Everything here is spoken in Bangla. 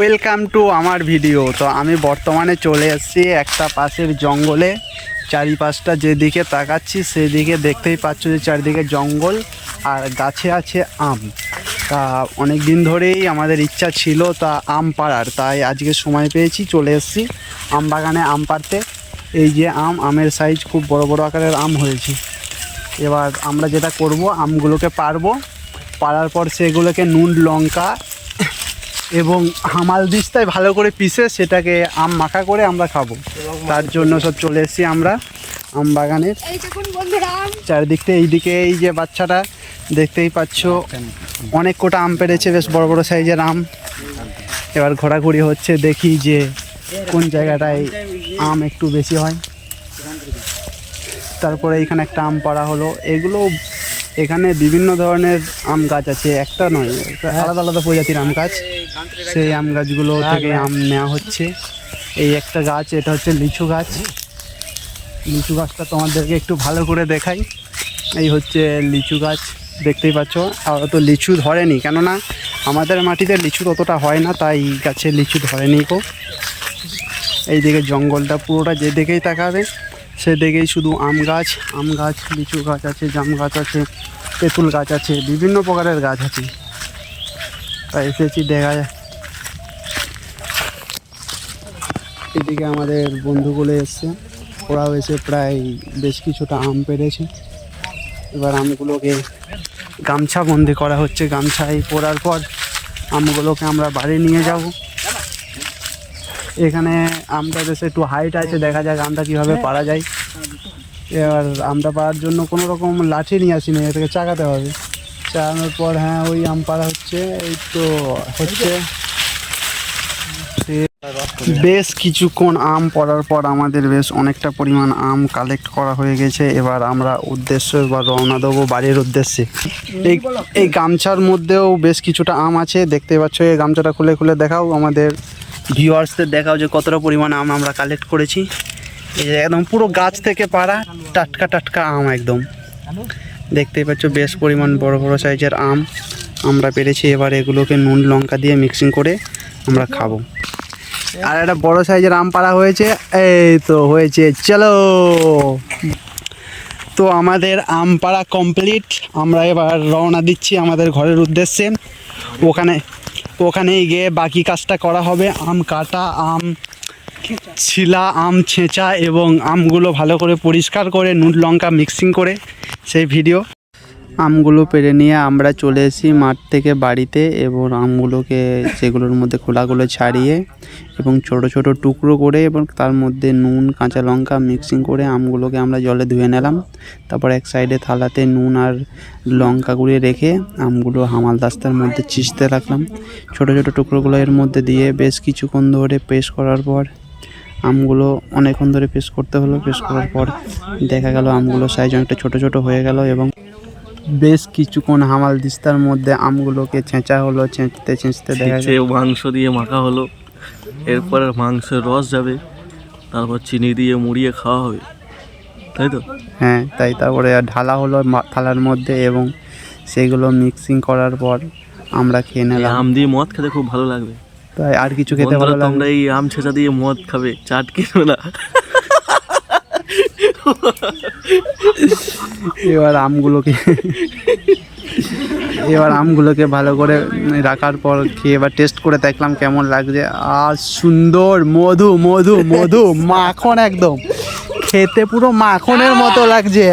ওয়েলকাম টু আমার ভিডিও তো আমি বর্তমানে চলে এসেছি একটা পাশের জঙ্গলে। চারিপাশটা যেদিকে তাকাচ্ছি, সেদিকে দেখতেই পাচ্ছ যে চারিদিকে জঙ্গল আর গাছে আছে আম। তা অনেক দিন ধরেই আমাদের ইচ্ছা ছিল তা আম পাড়ার। তাই আজকে সময় পেয়েছি, চলে এসেছি আম বাগানে আম পাড়তে। এই যে আম, আমের সাইজ খুব বড় বড় আকারের আম হয়েছে। এবার আমরা যেটা করব, আমগুলোকে পারব পাড়ার পর সেগুলোকে নুন, লঙ্কা এবং হামাল দিস্তায় ভালো করে পিষে সেটাকে আম মাখা করে আমরা খাব। তার জন্য সব চলে এসেছি আমরা আম বাগানের। এই বন্ধুরা চারিদিকটা এইদিকে এই যে বাচ্চাটা দেখতেই পাচ্ছ অনেক কোটা আম পেরেছে বেশ বড় বড় সাইজের আম। এবার ঘোরাঘুরি হচ্ছে দেখি যে কোন জায়গাটায় আম একটু বেশি হয়। তারপরে এখানে একটা আম পাড়া হলো। এগুলো এখানে বিভিন্ন ধরনের আম গাছ আছে একটা নয় আলাদা আলাদা প্রজাতির আম গাছ। সেই আম গাছগুলো থেকে আম নেওয়া হচ্ছে। এই একটা গাছ এটা হচ্ছে লিচু গাছ। লিচু গাছটা তোমাদেরকে একটু ভালো করে দেখাই। এই হচ্ছে লিচু গাছ দেখতেই পাচ্ছ। আর তো লিচু ধরেনি কেননা আমাদের মাটিতে লিচু ততটা হয় না তাই গাছে লিচু ধরেনি কো এইদিকে জঙ্গলটা পুরোটা যেদিকেই তাকাবে সেদিকেই শুধু আম গাছ আম গাছ লিচু গাছ আছে জাম গাছ আছে তেঁতুল গাছ আছে বিভিন্ন প্রকারের গাছ আছে। এসেছি দেখা যায় এদিকে আমাদের বন্ধুগুলো এসছে। ওরাও এসে প্রায় বেশ কিছুটা আম পেরেছে। এবার আমগুলোকে গামছা বন্দি করা হচ্ছে। গামছায় পরার পর আমগুলোকে আমরা বাড়ি নিয়ে যাব। এখানে আমটা বেশ একটু হাইট আছে। দেখা যাক আমটা কীভাবে পারা যায়। এবার আমটা পাড়ার জন্য কোনো রকম লাঠি নিয়ে আসিনি। এটাকে চাকাতে হবে। চাকানোর পর হ্যাঁ ওই আম পাড়া হচ্ছে, এই তো হচ্ছে। বেশ কিছুক্ষণ আম পড়ার পর আমাদের বেশ অনেকটা পরিমাণ আম কালেক্ট করা হয়ে গেছে। এবার আমরা উদ্দেশ্য এবার রওনা দেবো বাড়ির উদ্দেশ্যে। এই এই গামছার মধ্যেও বেশ কিছুটা আম আছে, দেখতে পাচ্ছ, এই গামছাটা খুলে খুলে দেখাও আমাদের ভিউয়ার্সদের দেখাও যে কতটা পরিমাণ আম আমরা কালেক্ট করেছি। এই একদম পুরো গাছ থেকে পাড়া টাটকা টাটকা আম একদম। দেখতেই পাচ্ছ, বেশ পরিমাণ বড় বড় সাইজের আম। আমরা পেরেছি, এবার এগুলোকে নুন, লঙ্কা দিয়ে মিক্সিং করে আমরা খাব। আর একটা বড় সাইজের আম পাড়া হয়েছে, এই তো হয়েছে, চলো। তো আমাদের আম পাড়া কমপ্লিট আমরা এবার রওনা দিচ্ছি আমাদের ঘরের উদ্দেশ্যে। ওখানে ওখানে গিয়ে বাকি কাজটা করা হবে। আম কাটা, আম ছিলা, আম ছেঁচা এবং আমগুলো ভালো করে পরিষ্কার করে নুন, লঙ্কা মিক্সিং করে সেই ভিডিও? আমগুলো পেরে নিয়ে আমরা চলে এসেছি মাঠ থেকে বাড়িতে এবং আমগুলোকে সেগুলোর মধ্যে খোলাগুলো ছাড়িয়ে এবং ছোট ছোট টুকরো করে এবং তার মধ্যে নুন, কাঁচা লঙ্কা মিক্সিং করে আমগুলোকে আমরা জলে ধুয়ে নিলাম। তারপর এক সাইডে থালাতে নুন আর লঙ্কা গুঁড়িয়ে রেখে আমগুলো হামাল দাস্তার মধ্যে চিচতে রাখলাম। ছোট ছোট টুকরোগুলো এর মধ্যে দিয়ে বেশ কিছুক্ষণ ধরে পেস্ট করার পর আমগুলো অনেকক্ষণ ধরে পেস্ট করতে হলো পেস্ট করার পর দেখা গেল আমগুলো সাইজ অনেকটা ছোট ছোট হয়ে গেল এবং বেশ কিছুক্ষণ হামাল দিস্তার মধ্যে আমগুলোকে ছেঁচা হলো ছেঁচতে ছেঁচতে দেখা মাংস দিয়ে মাখা হলো। এরপরে মাংসের রস যাবে তারপর চিনি দিয়ে মুড়িয়ে খাওয়া হবে। তাই তো? হ্যাঁ তাই তারপরে আর ঢালা হলো থালার মধ্যে এবং সেগুলো মিক্সিং করার পর আমরা খেয়ে নিলাম। আম দিয়ে মদ খেতে খুব ভালো লাগবে। তাই আর কিছু খেতে ভালো বন্ধুরা, তোমরা এই আম ছেঁচা দিয়ে মদ খাবে চাট কিনো না। এবার আমগুলোকে এবার আমগুলোকে ভালো করে রাখার পর খেয়ে এবার টেস্ট করে দেখলাম কেমন লাগছে। আর সুন্দর মধু মধু মধু মাখন একদম। খেতে পুরো মাখনের মতো লাগছে।